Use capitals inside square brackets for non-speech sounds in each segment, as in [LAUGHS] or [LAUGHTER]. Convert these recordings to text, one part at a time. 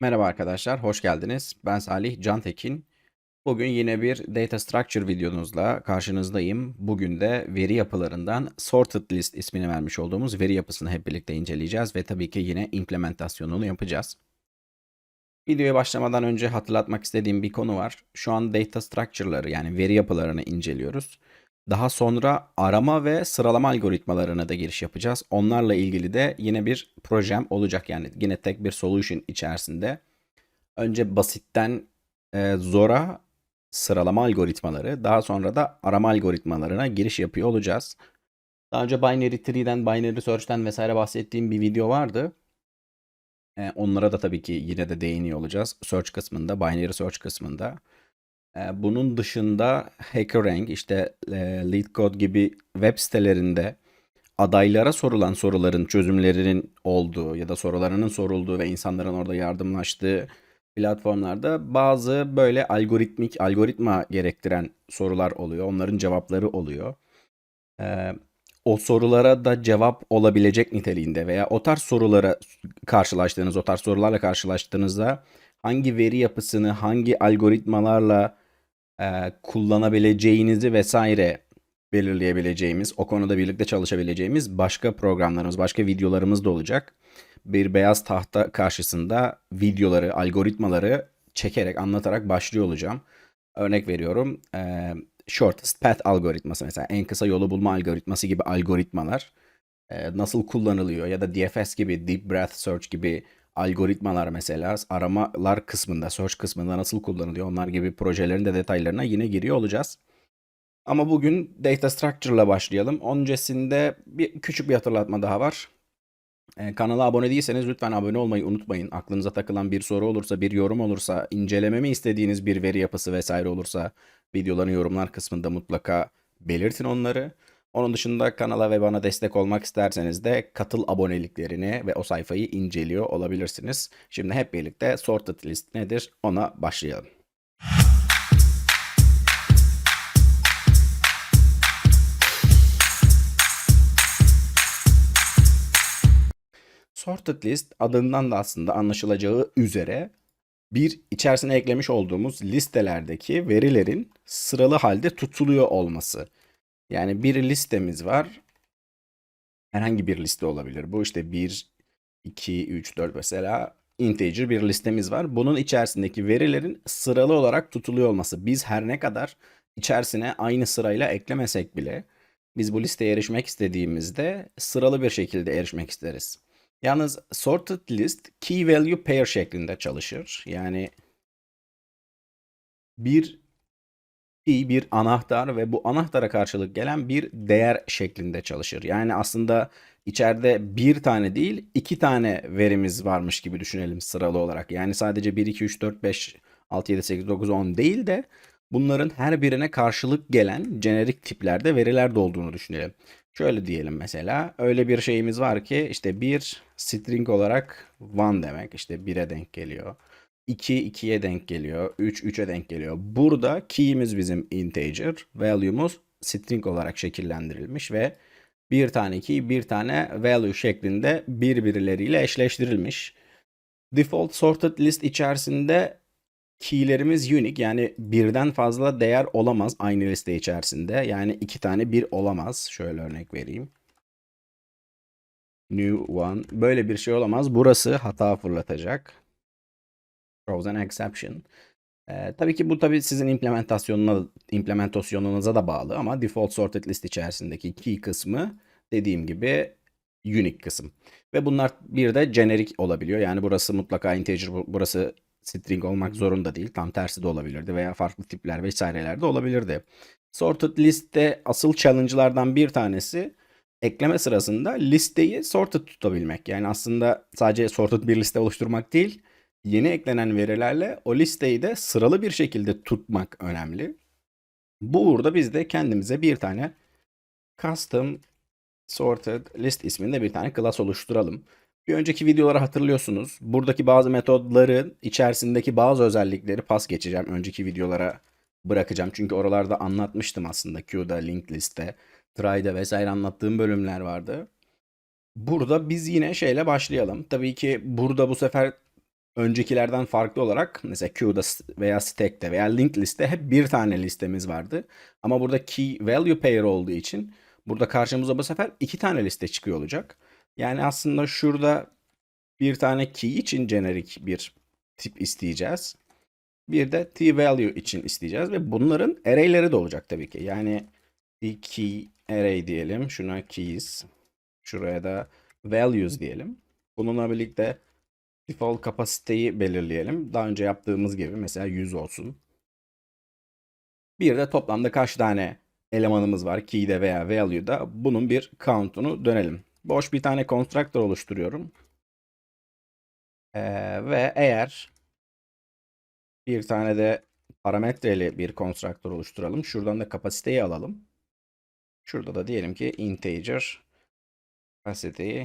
Merhaba arkadaşlar, hoş geldiniz. Ben Salih Cantekin. Bugün yine bir Data Structure videonuzla karşınızdayım. Bugün de veri yapılarından Sorted List ismini vermiş olduğumuz veri yapısını hep birlikte inceleyeceğiz ve tabii ki yine implementasyonunu yapacağız. Videoya başlamadan önce hatırlatmak istediğim bir konu var. Şu an data structure'ları yani veri yapılarını inceliyoruz. Daha sonra arama ve sıralama algoritmalarına da giriş yapacağız. Onlarla ilgili de yine bir projem olacak. Yani yine tek bir solution içerisinde. Önce basitten e, zora sıralama algoritmaları, daha sonra da arama algoritmalarına giriş yapıyor olacağız. Daha önce binary tree'den, binary search'ten vesaire bahsettiğim bir video vardı. E, onlara da tabii ki yine de değiniyor olacağız. Search kısmında, binary search kısmında. E, bunun dışında HackerRank, işte e, LeetCode gibi web sitelerinde adaylara sorulan soruların çözümlerinin olduğu ya da sorularının sorulduğu ve insanların orada yardımlaştığı platformlarda bazı böyle algoritmik, algoritma gerektiren sorular oluyor. Onların cevapları oluyor. Ee, o sorulara da cevap olabilecek niteliğinde veya o tarz sorulara karşılaştığınız, o tarz sorularla karşılaştığınızda hangi veri yapısını, hangi algoritmalarla e, kullanabileceğinizi vesaire belirleyebileceğimiz, o konuda birlikte çalışabileceğimiz başka programlarımız, başka videolarımız da olacak. Bir beyaz tahta karşısında videoları, algoritmaları çekerek, anlatarak başlıyor olacağım. Örnek veriyorum, e, shortest path algoritması mesela en kısa yolu bulma algoritması gibi algoritmalar e, nasıl kullanılıyor ya da DFS gibi, Deep Breath Search gibi algoritmalar mesela aramalar kısmında, search kısmında nasıl kullanılıyor onlar gibi projelerin de detaylarına yine giriyor olacağız. Ama bugün Data Structure ile başlayalım. Öncesinde bir küçük bir hatırlatma daha var. Ee, kanala abone değilseniz lütfen abone olmayı unutmayın. Aklınıza takılan bir soru olursa, bir yorum olursa, incelememi istediğiniz bir veri yapısı vesaire olursa videoların yorumlar kısmında mutlaka belirtin onları. Onun dışında kanala ve bana destek olmak isterseniz de katıl aboneliklerini ve o sayfayı inceliyor olabilirsiniz. Şimdi hep birlikte sorted list nedir ona başlayalım. Sorted list adından da aslında anlaşılacağı üzere bir içerisine eklemiş olduğumuz listelerdeki verilerin sıralı halde tutuluyor olması. Yani bir listemiz var. Herhangi bir liste olabilir. Bu işte 1, 2, 3, 4 mesela integer bir listemiz var. Bunun içerisindeki verilerin sıralı olarak tutuluyor olması. Biz her ne kadar içerisine aynı sırayla eklemesek bile biz bu listeye erişmek istediğimizde sıralı bir şekilde erişmek isteriz. Yalnız sorted list key value pair şeklinde çalışır. Yani bir key bir anahtar ve bu anahtara karşılık gelen bir değer şeklinde çalışır. Yani aslında içeride bir tane değil iki tane verimiz varmış gibi düşünelim sıralı olarak. Yani sadece 1, 2, 3, 4, 5, 6, 7, 8, 9, 10 değil de bunların her birine karşılık gelen jenerik tiplerde veriler de olduğunu düşünelim. Şöyle diyelim mesela öyle bir şeyimiz var ki işte bir string olarak one demek işte 1'e denk geliyor. 2 2'ye denk geliyor. 3 3'e denk geliyor. Burada key'imiz bizim integer, value'muz string olarak şekillendirilmiş ve bir tane key, bir tane value şeklinde birbirleriyle eşleştirilmiş. Default sorted list içerisinde key'lerimiz unique yani birden fazla değer olamaz aynı liste içerisinde. Yani iki tane bir olamaz. Şöyle örnek vereyim. New one. Böyle bir şey olamaz. Burası hata fırlatacak. Throws an exception. Ee, tabii ki bu tabii sizin implementasyonuna, implementasyonunuza da bağlı ama default sorted list içerisindeki key kısmı dediğim gibi unique kısım. Ve bunlar bir de generic olabiliyor. Yani burası mutlaka integer, burası string olmak zorunda değil. Tam tersi de olabilirdi veya farklı tipler vesaireler de olabilirdi. Sorted liste asıl challenge'lardan bir tanesi ekleme sırasında listeyi sorted tutabilmek. Yani aslında sadece sorted bir liste oluşturmak değil, yeni eklenen verilerle o listeyi de sıralı bir şekilde tutmak önemli. Bu uğurda biz de kendimize bir tane custom sorted list isminde bir tane class oluşturalım. Bir önceki videoları hatırlıyorsunuz. Buradaki bazı metodların içerisindeki bazı özellikleri pas geçeceğim. Önceki videolara bırakacağım. Çünkü oralarda anlatmıştım aslında. Queue'da, linked liste, try'da vesaire anlattığım bölümler vardı. Burada biz yine şeyle başlayalım. Tabii ki burada bu sefer öncekilerden farklı olarak mesela queue'da veya stack'te veya linked liste hep bir tane listemiz vardı. Ama burada key value pair olduğu için burada karşımıza bu sefer iki tane liste çıkıyor olacak. Yani aslında şurada bir tane key için jenerik bir tip isteyeceğiz. Bir de t value için isteyeceğiz ve bunların array'leri de olacak tabii ki. Yani bir key array diyelim. Şuna keys. Şuraya da values diyelim. Bununla birlikte default kapasiteyi belirleyelim. Daha önce yaptığımız gibi mesela 100 olsun. Bir de toplamda kaç tane elemanımız var key'de veya value'da bunun bir count'unu dönelim. Boş bir tane constructor oluşturuyorum. Ee, ve eğer bir tane de parametreli bir constructor oluşturalım. Şuradan da kapasiteyi alalım. Şurada da diyelim ki integer capacity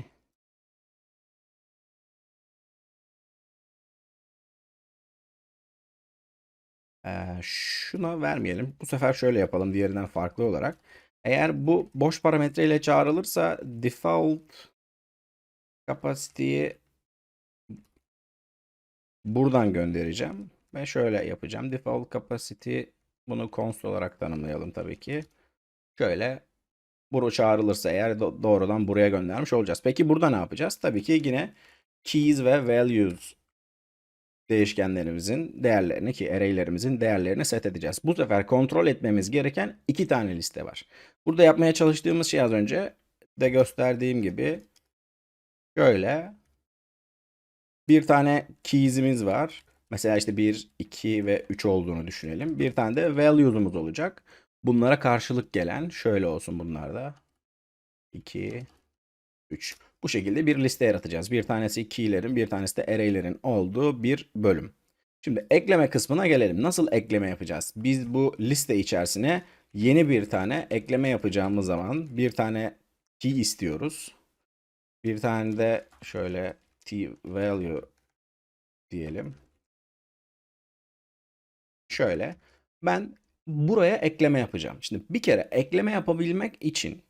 Ee, şuna vermeyelim. Bu sefer şöyle yapalım diğerinden farklı olarak. Eğer bu boş parametre ile çağrılırsa default capacity'yi buradan göndereceğim. Ve şöyle yapacağım. Default capacity bunu const olarak tanımlayalım tabii ki. Şöyle Buru çağrılırsa eğer do- doğrudan buraya göndermiş olacağız. Peki burada ne yapacağız? Tabii ki yine keys ve values değişkenlerimizin değerlerini ki array'lerimizin değerlerini set edeceğiz. Bu sefer kontrol etmemiz gereken iki tane liste var. Burada yapmaya çalıştığımız şey az önce de gösterdiğim gibi şöyle bir tane keys'imiz var. Mesela işte 1, 2 ve 3 olduğunu düşünelim. Bir tane de value'umuz olacak. Bunlara karşılık gelen şöyle olsun bunlar da. 2, 3. Bu şekilde bir liste yaratacağız. Bir tanesi key'lerin, bir tanesi de array'lerin olduğu bir bölüm. Şimdi ekleme kısmına gelelim. Nasıl ekleme yapacağız? Biz bu liste içerisine yeni bir tane ekleme yapacağımız zaman bir tane key istiyoruz. Bir tane de şöyle t value diyelim. Şöyle ben buraya ekleme yapacağım. Şimdi bir kere ekleme yapabilmek için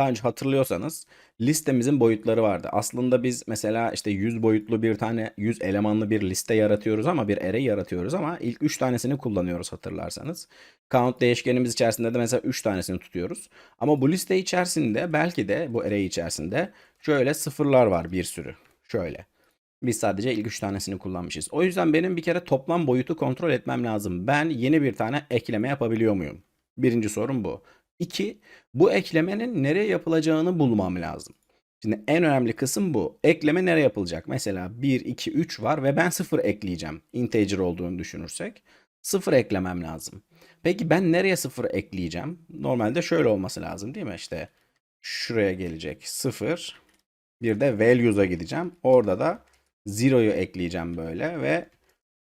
daha önce hatırlıyorsanız listemizin boyutları vardı. Aslında biz mesela işte 100 boyutlu bir tane 100 elemanlı bir liste yaratıyoruz ama bir array yaratıyoruz ama ilk 3 tanesini kullanıyoruz hatırlarsanız. Count değişkenimiz içerisinde de mesela 3 tanesini tutuyoruz. Ama bu liste içerisinde belki de bu array içerisinde şöyle sıfırlar var bir sürü. Şöyle. Biz sadece ilk 3 tanesini kullanmışız. O yüzden benim bir kere toplam boyutu kontrol etmem lazım. Ben yeni bir tane ekleme yapabiliyor muyum? Birinci sorun bu. İki, bu eklemenin nereye yapılacağını bulmam lazım. Şimdi en önemli kısım bu. Ekleme nereye yapılacak? Mesela 1, 2, 3 var ve ben 0 ekleyeceğim. Integer olduğunu düşünürsek. 0 eklemem lazım. Peki ben nereye 0 ekleyeceğim? Normalde şöyle olması lazım değil mi? İşte şuraya gelecek 0. Bir de values'a gideceğim. Orada da zero'yu ekleyeceğim böyle ve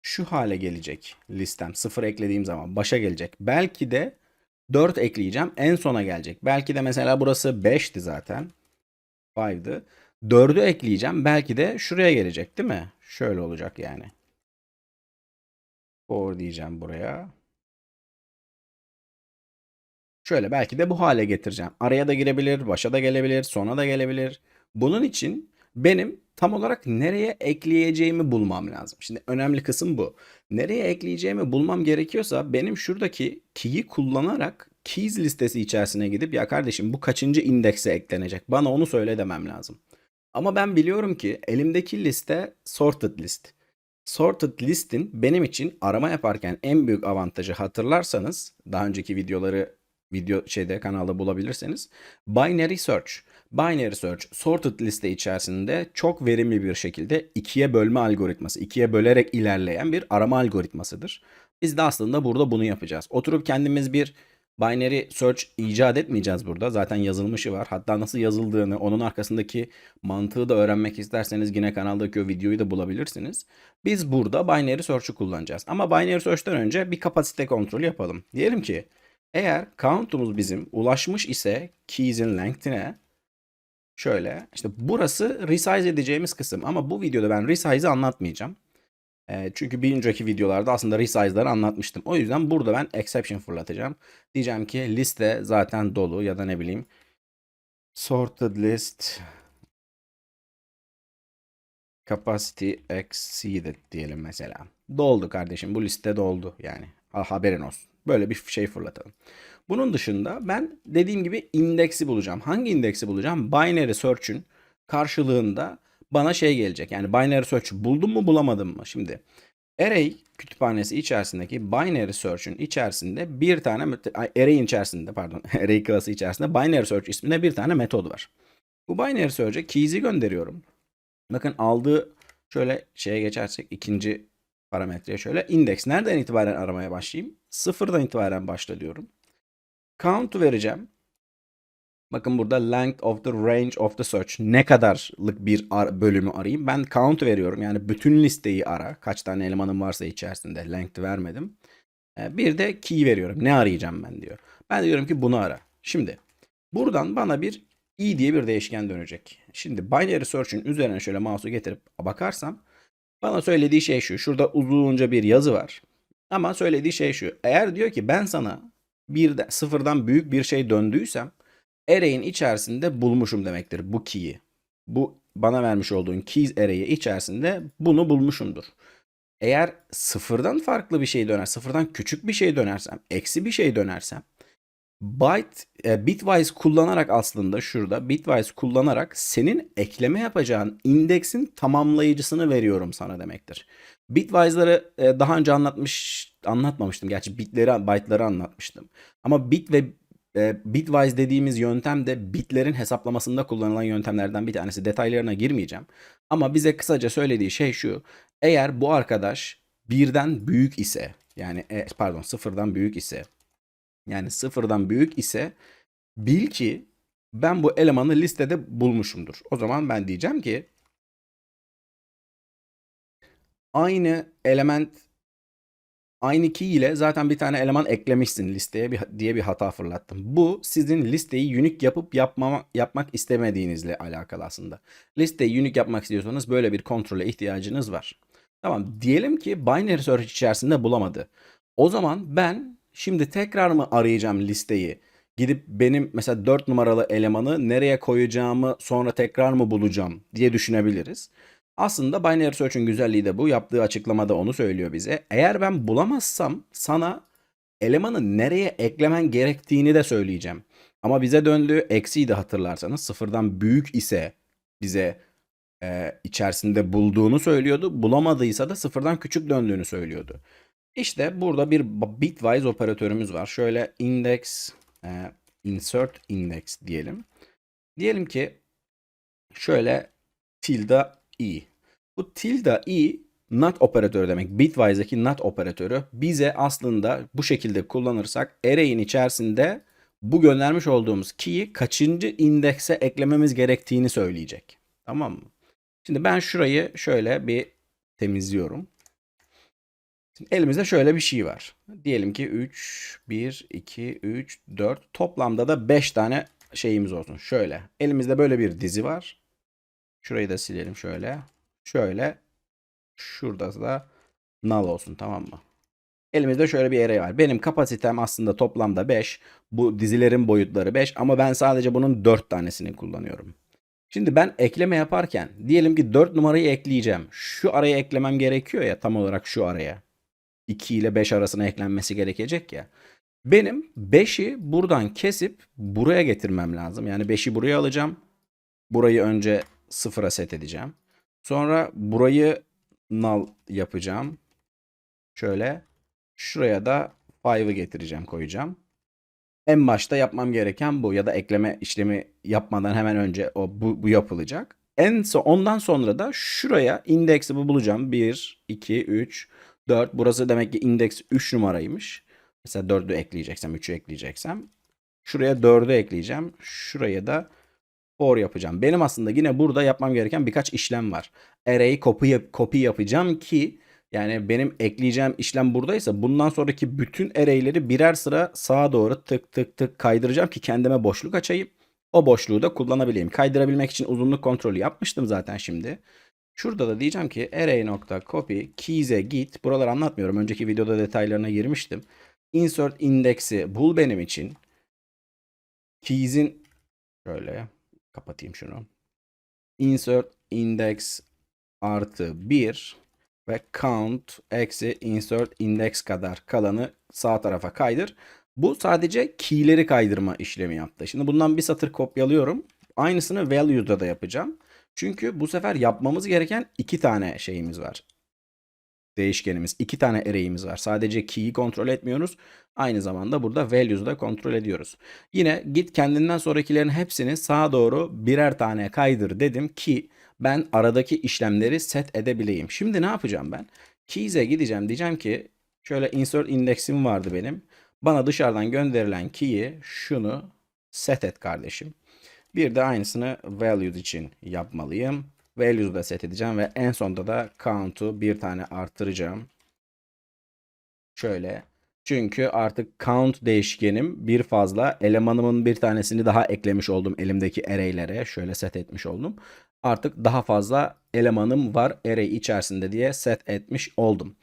şu hale gelecek listem. 0 eklediğim zaman başa gelecek. Belki de 4 ekleyeceğim. En sona gelecek. Belki de mesela burası 5'ti zaten. 5'dı. 4'ü ekleyeceğim. Belki de şuraya gelecek değil mi? Şöyle olacak yani. 4 diyeceğim buraya. Şöyle belki de bu hale getireceğim. Araya da girebilir, başa da gelebilir, sona da gelebilir. Bunun için benim tam olarak nereye ekleyeceğimi bulmam lazım. Şimdi önemli kısım bu. Nereye ekleyeceğimi bulmam gerekiyorsa benim şuradaki key'i kullanarak keys listesi içerisine gidip ya kardeşim bu kaçıncı indekse eklenecek? Bana onu söyle demem lazım. Ama ben biliyorum ki elimdeki liste sorted list. Sorted list'in benim için arama yaparken en büyük avantajı hatırlarsanız daha önceki videoları video şeyde kanalda bulabilirseniz binary search. Binary search sorted liste içerisinde çok verimli bir şekilde ikiye bölme algoritması, ikiye bölerek ilerleyen bir arama algoritmasıdır. Biz de aslında burada bunu yapacağız. Oturup kendimiz bir binary search icat etmeyeceğiz burada. Zaten yazılmışı var. Hatta nasıl yazıldığını, onun arkasındaki mantığı da öğrenmek isterseniz yine kanaldaki o videoyu da bulabilirsiniz. Biz burada binary search'ü kullanacağız. Ama binary search'ten önce bir kapasite kontrolü yapalım. Diyelim ki eğer count'umuz bizim ulaşmış ise keys'in length'ine şöyle işte burası resize edeceğimiz kısım ama bu videoda ben resize'ı anlatmayacağım. E, çünkü bir önceki videolarda aslında resize'ları anlatmıştım. O yüzden burada ben exception fırlatacağım. Diyeceğim ki liste zaten dolu ya da ne bileyim sorted list capacity exceeded diyelim mesela. Doldu kardeşim. Bu liste doldu yani. Ha- Haberin olsun. Böyle bir şey fırlatalım. Bunun dışında ben dediğim gibi indeksi bulacağım. Hangi indeksi bulacağım? Binary search'ün karşılığında bana şey gelecek. Yani binary search buldum mu bulamadım mı? Şimdi array kütüphanesi içerisindeki binary search'ün içerisinde bir tane array'in içerisinde pardon [LAUGHS] array klası içerisinde binary search isminde bir tane metod var. Bu binary search'e keys'i gönderiyorum. Bakın aldığı şöyle şeye geçersek ikinci parametreye şöyle index nereden itibaren aramaya başlayayım? Sıfırdan itibaren başla diyorum. Count vereceğim. Bakın burada length of the range of the search. Ne kadarlık bir ar- bölümü arayayım? Ben count veriyorum. Yani bütün listeyi ara. Kaç tane elemanım varsa içerisinde. Length vermedim. Ee, Bir de key veriyorum. Ne arayacağım ben diyor. Ben diyorum ki bunu ara. Şimdi buradan bana bir i diye bir değişken dönecek. Şimdi binary search'ün üzerine şöyle mouse'u getirip bakarsam bana söylediği şey şu. Şurada uzunca bir yazı var. Ama söylediği şey şu. Eğer diyor ki ben sana bir sıfırdan büyük bir şey döndüysem array'in içerisinde bulmuşum demektir bu key'i. Bu bana vermiş olduğun keys array'i içerisinde bunu bulmuşumdur. Eğer sıfırdan farklı bir şey döner, sıfırdan küçük bir şey dönersem, eksi bir şey dönersem byte e, bitwise kullanarak aslında şurada bitwise kullanarak senin ekleme yapacağın indeksin tamamlayıcısını veriyorum sana demektir. Bitwise'ları e, daha önce anlatmış anlatmamıştım. Gerçi bitleri byte'ları anlatmıştım. Ama bit ve e, bitwise dediğimiz yöntem de bitlerin hesaplamasında kullanılan yöntemlerden bir tanesi. Detaylarına girmeyeceğim. Ama bize kısaca söylediği şey şu. Eğer bu arkadaş birden büyük ise yani e, pardon sıfırdan büyük ise yani sıfırdan büyük ise bil ki ben bu elemanı listede bulmuşumdur. O zaman ben diyeceğim ki aynı element aynı key ile zaten bir tane eleman eklemişsin listeye bir, diye bir hata fırlattım. Bu sizin listeyi unique yapıp yapmama, yapmak istemediğinizle alakalı aslında. Listeyi unique yapmak istiyorsanız böyle bir kontrole ihtiyacınız var. Tamam diyelim ki binary search içerisinde bulamadı. O zaman ben şimdi tekrar mı arayacağım listeyi? Gidip benim mesela 4 numaralı elemanı nereye koyacağımı sonra tekrar mı bulacağım diye düşünebiliriz. Aslında binary search'ün güzelliği de bu. Yaptığı açıklamada onu söylüyor bize. Eğer ben bulamazsam sana elemanı nereye eklemen gerektiğini de söyleyeceğim. Ama bize döndüğü eksiydi hatırlarsanız. Sıfırdan büyük ise bize e, içerisinde bulduğunu söylüyordu. Bulamadıysa da sıfırdan küçük döndüğünü söylüyordu. İşte burada bir bitwise operatörümüz var. Şöyle index e, insert index diyelim. Diyelim ki şöyle tilde i. Bu tilde i not operatörü demek. Bitwise'daki not operatörü bize aslında bu şekilde kullanırsak array'in içerisinde bu göndermiş olduğumuz key'i kaçıncı indekse eklememiz gerektiğini söyleyecek. Tamam mı? Şimdi ben şurayı şöyle bir temizliyorum. Şimdi elimizde şöyle bir şey var. Diyelim ki 3, 1, 2, 3, 4. Toplamda da 5 tane şeyimiz olsun. Şöyle. Elimizde böyle bir dizi var. Şurayı da silelim şöyle. Şöyle. Şurada da null olsun tamam mı? Elimizde şöyle bir array var. Benim kapasitem aslında toplamda 5. Bu dizilerin boyutları 5 ama ben sadece bunun 4 tanesini kullanıyorum. Şimdi ben ekleme yaparken diyelim ki 4 numarayı ekleyeceğim. Şu araya eklemem gerekiyor ya tam olarak şu araya. 2 ile 5 arasına eklenmesi gerekecek ya. Benim 5'i buradan kesip buraya getirmem lazım. Yani 5'i buraya alacağım. Burayı önce sıfıra set edeceğim. Sonra burayı null yapacağım. Şöyle. Şuraya da 5'ı getireceğim koyacağım. En başta yapmam gereken bu ya da ekleme işlemi yapmadan hemen önce o bu, bu yapılacak. En son ondan sonra da şuraya indeksi bulacağım. 1 2 3 4 burası demek ki indeks 3 numaraymış. Mesela 4'ü ekleyeceksem 3'ü ekleyeceksem şuraya 4'ü ekleyeceğim. Şuraya da for yapacağım. Benim aslında yine burada yapmam gereken birkaç işlem var. Array copy, yap- copy yapacağım ki yani benim ekleyeceğim işlem buradaysa bundan sonraki bütün array'leri birer sıra sağa doğru tık tık tık kaydıracağım ki kendime boşluk açayım. O boşluğu da kullanabileyim. Kaydırabilmek için uzunluk kontrolü yapmıştım zaten şimdi. Şurada da diyeceğim ki array.copy keys'e git. Buraları anlatmıyorum. Önceki videoda detaylarına girmiştim. Insert index'i bul benim için. Keys'in şöyle kapatayım şunu. Insert index artı 1 ve count eksi insert index kadar kalanı sağ tarafa kaydır. Bu sadece key'leri kaydırma işlemi yaptı. Şimdi bundan bir satır kopyalıyorum. Aynısını value'da da yapacağım. Çünkü bu sefer yapmamız gereken iki tane şeyimiz var. Değişkenimiz. iki tane array'imiz var. Sadece key'i kontrol etmiyoruz. Aynı zamanda burada values'u da kontrol ediyoruz. Yine git kendinden sonrakilerin hepsini sağa doğru birer tane kaydır dedim ki ben aradaki işlemleri set edebileyim. Şimdi ne yapacağım ben? Keys'e gideceğim. Diyeceğim ki şöyle insert index'im vardı benim. Bana dışarıdan gönderilen key'i şunu set et kardeşim. Bir de aynısını values için yapmalıyım. Values'u da set edeceğim ve en sonda da count'u bir tane arttıracağım. Şöyle. Çünkü artık count değişkenim bir fazla elemanımın bir tanesini daha eklemiş oldum elimdeki array'lere. Şöyle set etmiş oldum. Artık daha fazla elemanım var array içerisinde diye set etmiş oldum.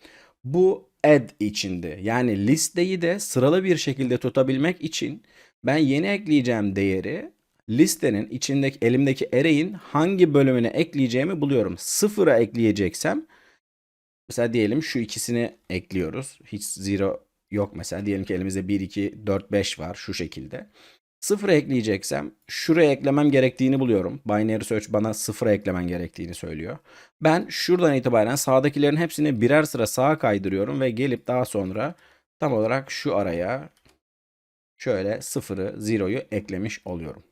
Bu add içindi. Yani listeyi de sıralı bir şekilde tutabilmek için ben yeni ekleyeceğim değeri listenin içindeki elimdeki array'in hangi bölümüne ekleyeceğimi buluyorum. Sıfıra ekleyeceksem mesela diyelim şu ikisini ekliyoruz. Hiç zero yok mesela. Diyelim ki elimizde 1, 2, 4, 5 var şu şekilde. Sıfıra ekleyeceksem şuraya eklemem gerektiğini buluyorum. Binary search bana sıfıra eklemen gerektiğini söylüyor. Ben şuradan itibaren sağdakilerin hepsini birer sıra sağa kaydırıyorum ve gelip daha sonra tam olarak şu araya şöyle sıfırı, zero'yu eklemiş oluyorum.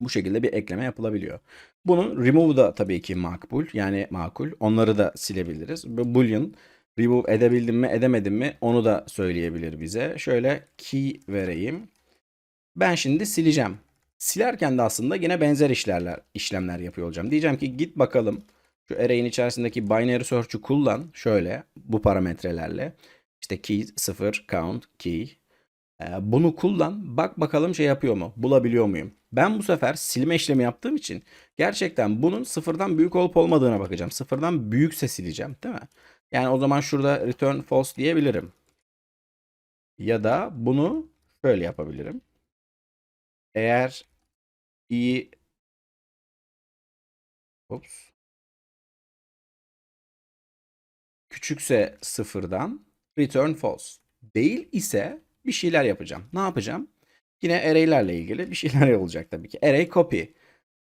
Bu şekilde bir ekleme yapılabiliyor. Bunun remove da tabii ki makbul. Yani makul. Onları da silebiliriz. Bu Boolean remove edebildim mi edemedim mi onu da söyleyebilir bize. Şöyle key vereyim. Ben şimdi sileceğim. Silerken de aslında yine benzer işlerler, işlemler yapıyor olacağım. Diyeceğim ki git bakalım şu array'in içerisindeki binary search'ü kullan. Şöyle bu parametrelerle. İşte key 0 count key. Ee, bunu kullan. Bak bakalım şey yapıyor mu? Bulabiliyor muyum? Ben bu sefer silme işlemi yaptığım için gerçekten bunun sıfırdan büyük olup olmadığına bakacağım. Sıfırdan büyükse sileceğim değil mi? Yani o zaman şurada return false diyebilirim. Ya da bunu şöyle yapabilirim. Eğer i Ops. küçükse sıfırdan return false. Değil ise bir şeyler yapacağım. Ne yapacağım? Yine array'lerle ilgili bir şeyler [LAUGHS] olacak tabii ki. Array copy.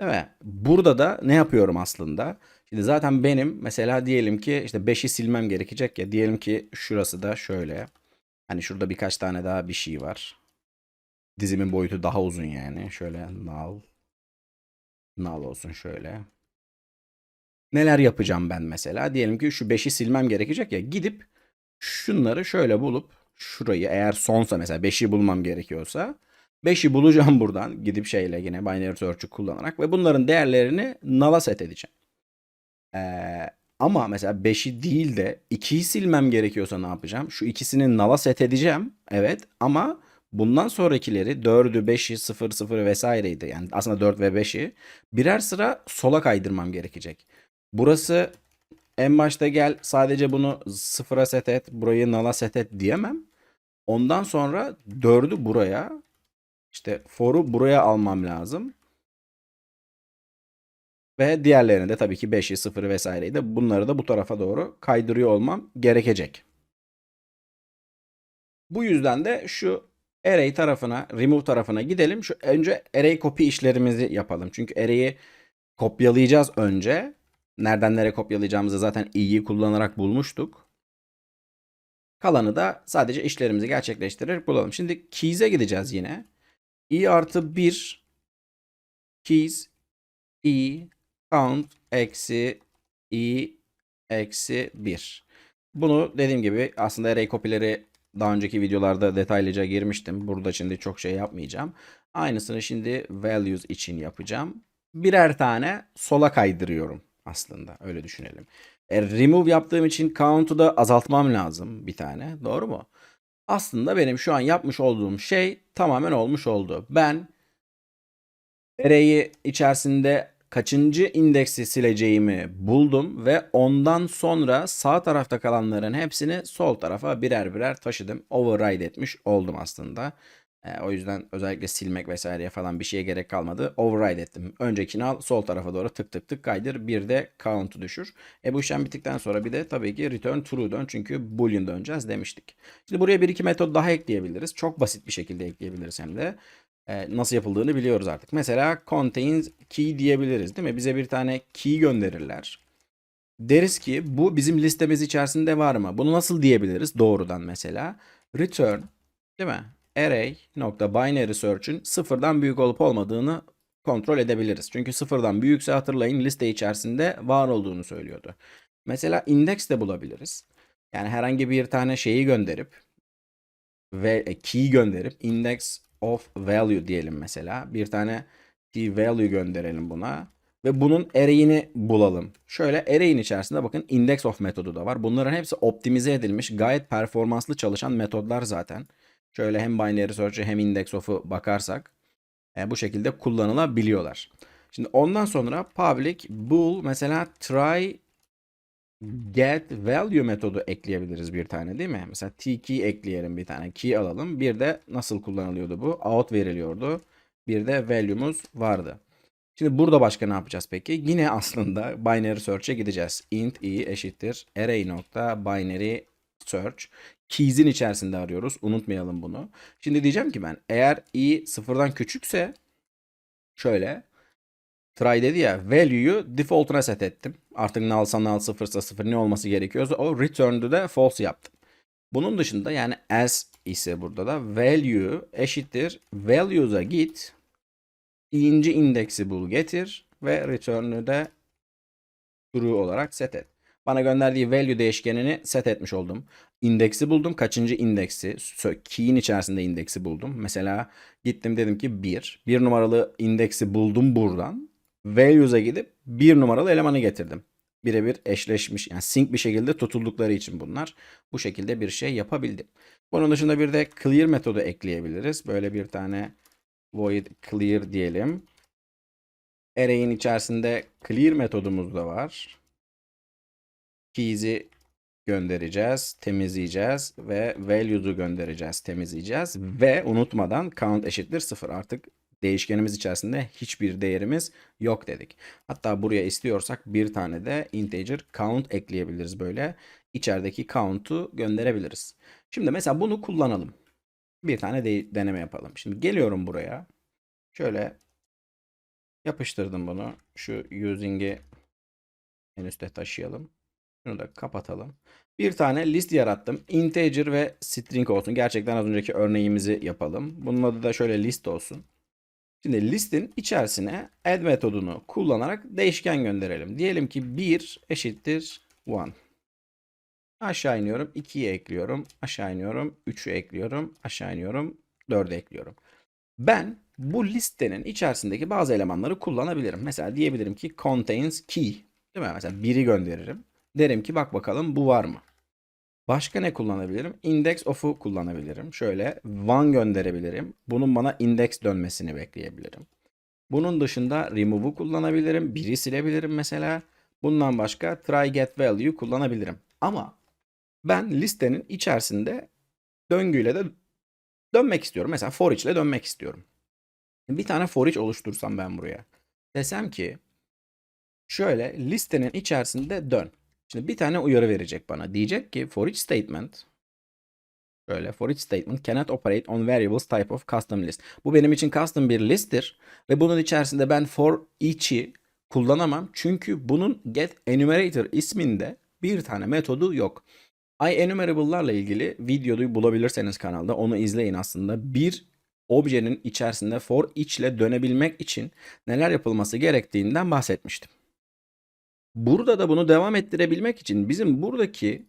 Değil mi? Burada da ne yapıyorum aslında? Şimdi zaten benim mesela diyelim ki işte 5'i silmem gerekecek ya. Diyelim ki şurası da şöyle. Hani şurada birkaç tane daha bir şey var. Dizimin boyutu daha uzun yani. Şöyle null. Null olsun şöyle. Neler yapacağım ben mesela? Diyelim ki şu 5'i silmem gerekecek ya. Gidip şunları şöyle bulup şurayı eğer sonsa mesela 5'i bulmam gerekiyorsa 5'i bulacağım buradan gidip şeyle yine binary search'ü kullanarak ve bunların değerlerini null'a set edeceğim. Ee, ama mesela 5'i değil de 2'yi silmem gerekiyorsa ne yapacağım? Şu ikisini null'a set edeceğim. Evet ama bundan sonrakileri 4'ü, 5'i, 0, 0 vesaireydi. Yani aslında 4 ve 5'i birer sıra sola kaydırmam gerekecek. Burası en başta gel sadece bunu sıfıra set et, burayı null'a set et diyemem. Ondan sonra 4'ü buraya, işte for'u buraya almam lazım. Ve diğerlerini de tabii ki 5'i, 0'ı vesaireyi de bunları da bu tarafa doğru kaydırıyor olmam gerekecek. Bu yüzden de şu array tarafına, remove tarafına gidelim. Şu önce array copy işlerimizi yapalım. Çünkü array'i kopyalayacağız önce. Nereden nereye kopyalayacağımızı zaten i'yi kullanarak bulmuştuk. Kalanı da sadece işlerimizi gerçekleştirerek bulalım. Şimdi keys'e gideceğiz yine. İ artı 1 keys i count eksi i eksi 1. Bunu dediğim gibi aslında array copy'leri daha önceki videolarda detaylıca girmiştim. Burada şimdi çok şey yapmayacağım. Aynısını şimdi values için yapacağım. Birer tane sola kaydırıyorum aslında. Öyle düşünelim. E, remove yaptığım için count'u da azaltmam lazım bir tane. Doğru mu? Aslında benim şu an yapmış olduğum şey tamamen olmuş oldu. Ben array'i içerisinde kaçıncı indeksi sileceğimi buldum ve ondan sonra sağ tarafta kalanların hepsini sol tarafa birer birer taşıdım. Override etmiş oldum aslında. E, o yüzden özellikle silmek vesaireye falan bir şeye gerek kalmadı. Override ettim. Öncekini al sol tarafa doğru tık tık tık kaydır. Bir de count'u düşür. E bu işlem bittikten sonra bir de tabii ki return true dön. Çünkü boolean döneceğiz demiştik. Şimdi buraya bir iki metot daha ekleyebiliriz. Çok basit bir şekilde ekleyebiliriz hem de. E, nasıl yapıldığını biliyoruz artık. Mesela contains key diyebiliriz değil mi? Bize bir tane key gönderirler. Deriz ki bu bizim listemiz içerisinde var mı? Bunu nasıl diyebiliriz doğrudan mesela? Return değil mi? Array nokta binary search'ün sıfırdan büyük olup olmadığını kontrol edebiliriz. Çünkü sıfırdan büyükse hatırlayın liste içerisinde var olduğunu söylüyordu. Mesela index de bulabiliriz. Yani herhangi bir tane şeyi gönderip ve e, key gönderip index of value diyelim mesela. Bir tane key value gönderelim buna. Ve bunun array'ini bulalım. Şöyle array'in içerisinde bakın index of metodu da var. Bunların hepsi optimize edilmiş, gayet performanslı çalışan metodlar zaten. Şöyle hem binary search'e hem index of'u bakarsak e, bu şekilde kullanılabiliyorlar. Şimdi ondan sonra public bool mesela try get value metodu ekleyebiliriz bir tane değil mi? Mesela t key ekleyelim bir tane key alalım. Bir de nasıl kullanılıyordu bu? Out veriliyordu. Bir de value'muz vardı. Şimdi burada başka ne yapacağız peki? Yine aslında binary search'e gideceğiz. int i eşittir array nokta binary search. Keys'in içerisinde arıyoruz. Unutmayalım bunu. Şimdi diyeceğim ki ben eğer i sıfırdan küçükse şöyle try dedi ya value'yu default'una set ettim. Artık null'sa null sıfırsa sıfır ne olması gerekiyorsa o return'du da false yaptım. Bunun dışında yani as ise burada da value eşittir values'a git İkinci indeksi bul getir ve return'ü de true olarak set et. Bana gönderdiği value değişkenini set etmiş oldum. İndeksi buldum. Kaçıncı indeksi? Key'in içerisinde indeksi buldum. Mesela gittim dedim ki 1. 1 numaralı indeksi buldum buradan. Values'a gidip 1 numaralı elemanı getirdim. Birebir eşleşmiş yani sync bir şekilde tutuldukları için bunlar. Bu şekilde bir şey yapabildim. Bunun dışında bir de clear metodu ekleyebiliriz. Böyle bir tane void clear diyelim. Array'in içerisinde clear metodumuz da var. Keys'i göndereceğiz, temizleyeceğiz ve values'u göndereceğiz, temizleyeceğiz ve unutmadan count eşittir 0. Artık değişkenimiz içerisinde hiçbir değerimiz yok dedik. Hatta buraya istiyorsak bir tane de integer count ekleyebiliriz böyle. İçerideki count'u gönderebiliriz. Şimdi mesela bunu kullanalım bir tane de deneme yapalım. Şimdi geliyorum buraya. Şöyle yapıştırdım bunu. Şu using'i en üstte taşıyalım. Şunu da kapatalım. Bir tane list yarattım. Integer ve string olsun. Gerçekten az önceki örneğimizi yapalım. Bunun adı da şöyle list olsun. Şimdi listin içerisine add metodunu kullanarak değişken gönderelim. Diyelim ki 1 eşittir 1. Aşağı iniyorum. 2'yi ekliyorum. Aşağı iniyorum. 3'ü ekliyorum. Aşağı iniyorum. 4'ü ekliyorum. Ben bu listenin içerisindeki bazı elemanları kullanabilirim. Mesela diyebilirim ki contains key. Değil mi? Mesela 1'i gönderirim. Derim ki bak bakalım bu var mı? Başka ne kullanabilirim? Index of'u kullanabilirim. Şöyle one gönderebilirim. Bunun bana index dönmesini bekleyebilirim. Bunun dışında remove'u kullanabilirim. Biri silebilirim mesela. Bundan başka try get value kullanabilirim. Ama ben listenin içerisinde döngüyle de dönmek istiyorum. Mesela for ile dönmek istiyorum. Bir tane for each oluştursam ben buraya. Desem ki şöyle listenin içerisinde dön. Şimdi bir tane uyarı verecek bana. Diyecek ki for each statement Şöyle for each statement cannot operate on variables type of custom list. Bu benim için custom bir listtir ve bunun içerisinde ben for each'i kullanamam. Çünkü bunun get enumerator isminde bir tane metodu yok iEnumerable'larla ilgili videoyu bulabilirseniz kanalda onu izleyin aslında. Bir objenin içerisinde for each ile dönebilmek için neler yapılması gerektiğinden bahsetmiştim. Burada da bunu devam ettirebilmek için bizim buradaki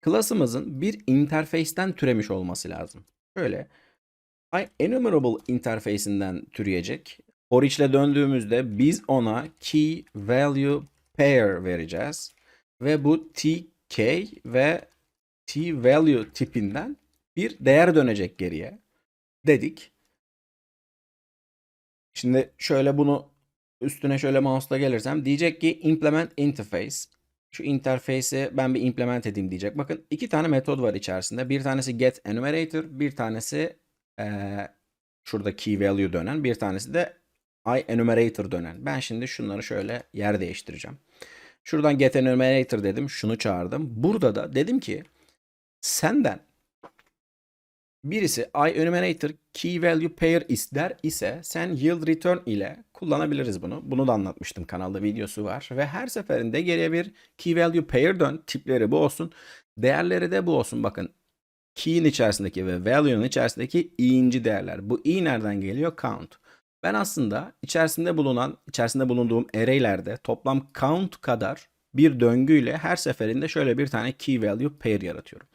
klasımızın bir interface'ten türemiş olması lazım. Şöyle iEnumerable interface'inden türeyecek. For ile döndüğümüzde biz ona key value pair vereceğiz. Ve bu tk ve t-value tipinden bir değer dönecek geriye dedik. Şimdi şöyle bunu üstüne şöyle mouse'la gelirsem diyecek ki implement interface. Şu interface'i ben bir implement edeyim diyecek. Bakın iki tane metod var içerisinde. Bir tanesi get enumerator, bir tanesi e, şurada key value dönen bir tanesi de i enumerator dönen. Ben şimdi şunları şöyle yer değiştireceğim. Şuradan get enumerator dedim. Şunu çağırdım. Burada da dedim ki senden birisi i enumerator key value pair ister ise sen yield return ile kullanabiliriz bunu. Bunu da anlatmıştım kanalda videosu var. Ve her seferinde geriye bir key value pair dön. Tipleri bu olsun. Değerleri de bu olsun. Bakın key'in içerisindeki ve value'nun içerisindeki i'inci değerler. Bu i nereden geliyor? Count. Ben aslında içerisinde bulunan, içerisinde bulunduğum array'lerde toplam count kadar bir döngüyle her seferinde şöyle bir tane key value pair yaratıyorum.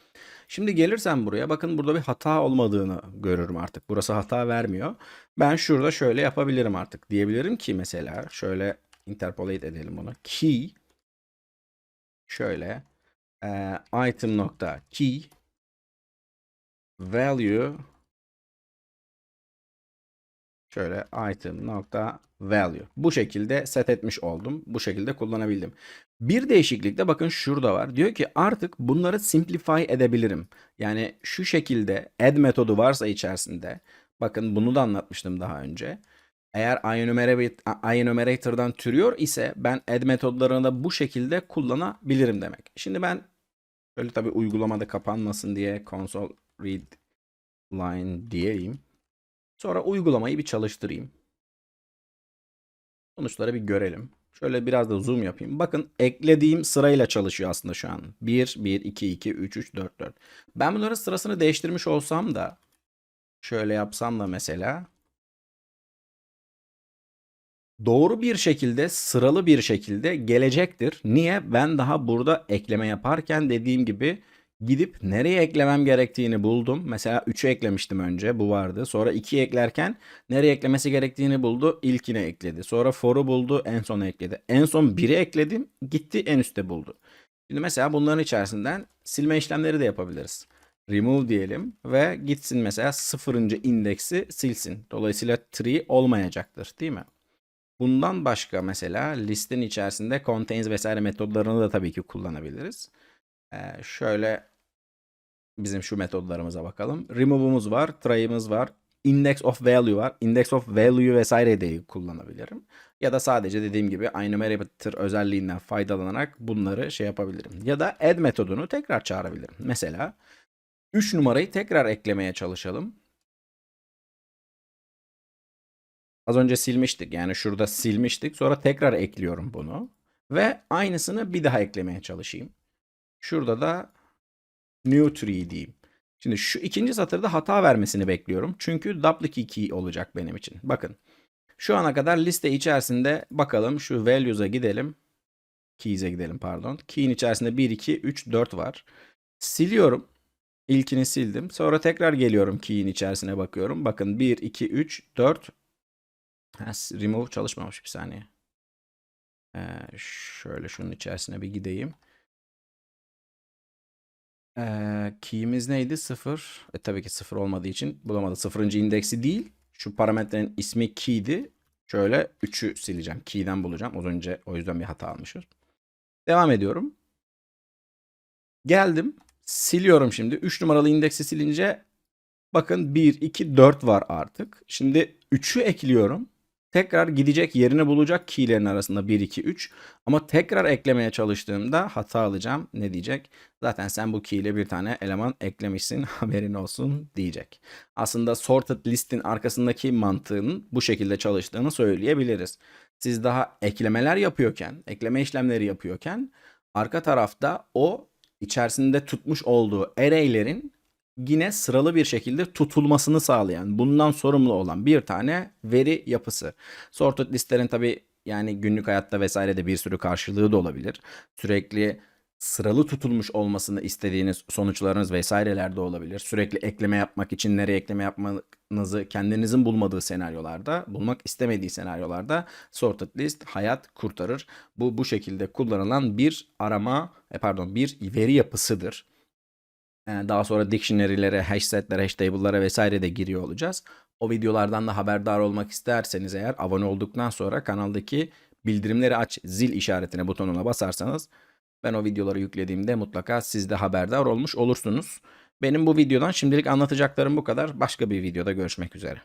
Şimdi gelirsem buraya bakın burada bir hata olmadığını görürüm artık. Burası hata vermiyor. Ben şurada şöyle yapabilirim artık. Diyebilirim ki mesela şöyle interpolate edelim bunu. Key şöyle item nokta key value şöyle item nokta value. Bu şekilde set etmiş oldum. Bu şekilde kullanabildim. Bir değişiklik de bakın şurada var. Diyor ki artık bunları simplify edebilirim. Yani şu şekilde add metodu varsa içerisinde bakın bunu da anlatmıştım daha önce. Eğer iEnumerator- iEnumerator'dan türüyor ise ben add metodlarını da bu şekilde kullanabilirim demek. Şimdi ben böyle tabi uygulamada kapanmasın diye console read line diyeyim. Sonra uygulamayı bir çalıştırayım. Sonuçları bir görelim. Şöyle biraz da zoom yapayım. Bakın eklediğim sırayla çalışıyor aslında şu an. 1, 1, 2, 2, 3, 3, 4, 4. Ben bunların sırasını değiştirmiş olsam da şöyle yapsam da mesela doğru bir şekilde sıralı bir şekilde gelecektir. Niye? Ben daha burada ekleme yaparken dediğim gibi gidip nereye eklemem gerektiğini buldum. Mesela 3'ü eklemiştim önce bu vardı. Sonra 2'yi eklerken nereye eklemesi gerektiğini buldu. İlkine ekledi. Sonra for'u buldu en sona ekledi. En son 1'i ekledim gitti en üstte buldu. Şimdi mesela bunların içerisinden silme işlemleri de yapabiliriz. Remove diyelim ve gitsin mesela sıfırıncı indeksi silsin. Dolayısıyla tree olmayacaktır değil mi? Bundan başka mesela listin içerisinde contains vesaire metodlarını da tabii ki kullanabiliriz. Ee, şöyle bizim şu metodlarımıza bakalım. Remove'umuz var, try'ımız var, index of value var. Index of value vesaire de kullanabilirim. Ya da sadece dediğim gibi enumerator özelliğinden faydalanarak bunları şey yapabilirim. Ya da add metodunu tekrar çağırabilirim. Mesela 3 numarayı tekrar eklemeye çalışalım. Az önce silmiştik. Yani şurada silmiştik. Sonra tekrar ekliyorum bunu. Ve aynısını bir daha eklemeye çalışayım. Şurada da new tree diyeyim. Şimdi şu ikinci satırda hata vermesini bekliyorum. Çünkü duplicate key olacak benim için. Bakın. Şu ana kadar liste içerisinde bakalım şu values'a gidelim. Keys'e gidelim pardon. Key'in içerisinde 1, 2, 3, 4 var. Siliyorum. İlkini sildim. Sonra tekrar geliyorum key'in içerisine bakıyorum. Bakın 1, 2, 3, 4. Ha, remove çalışmamış bir saniye. Ee, şöyle şunun içerisine bir gideyim. Ee, key'imiz neydi? 0. E, tabii ki 0 olmadığı için bulamadı. Sıfırıncı indeksi değil. Şu parametrenin ismi key'di. Şöyle 3'ü sileceğim. Key'den bulacağım. Az önce o yüzden bir hata almışız. Devam ediyorum. Geldim. Siliyorum şimdi. 3 numaralı indeksi silince bakın 1, 2, 4 var artık. Şimdi 3'ü ekliyorum. Tekrar gidecek yerini bulacak key'lerin arasında 1, 2, 3. Ama tekrar eklemeye çalıştığımda hata alacağım. Ne diyecek? Zaten sen bu key ile bir tane eleman eklemişsin [LAUGHS] haberin olsun diyecek. Aslında sorted list'in arkasındaki mantığın bu şekilde çalıştığını söyleyebiliriz. Siz daha eklemeler yapıyorken, ekleme işlemleri yapıyorken arka tarafta o içerisinde tutmuş olduğu array'lerin yine sıralı bir şekilde tutulmasını sağlayan, bundan sorumlu olan bir tane veri yapısı. Sorted listlerin tabi yani günlük hayatta vesairede bir sürü karşılığı da olabilir. Sürekli sıralı tutulmuş olmasını istediğiniz sonuçlarınız vesaireler de olabilir. Sürekli ekleme yapmak için nereye ekleme yapmanızı kendinizin bulmadığı senaryolarda, bulmak istemediği senaryolarda sorted list hayat kurtarır. Bu bu şekilde kullanılan bir arama, e, pardon bir veri yapısıdır. Ee, Daha sonra dictionary'lere, hash setlere, hash table'lara vesaire de giriyor olacağız. O videolardan da haberdar olmak isterseniz eğer abone olduktan sonra kanaldaki bildirimleri aç zil işaretine butonuna basarsanız ben o videoları yüklediğimde mutlaka siz de haberdar olmuş olursunuz. Benim bu videodan şimdilik anlatacaklarım bu kadar. Başka bir videoda görüşmek üzere.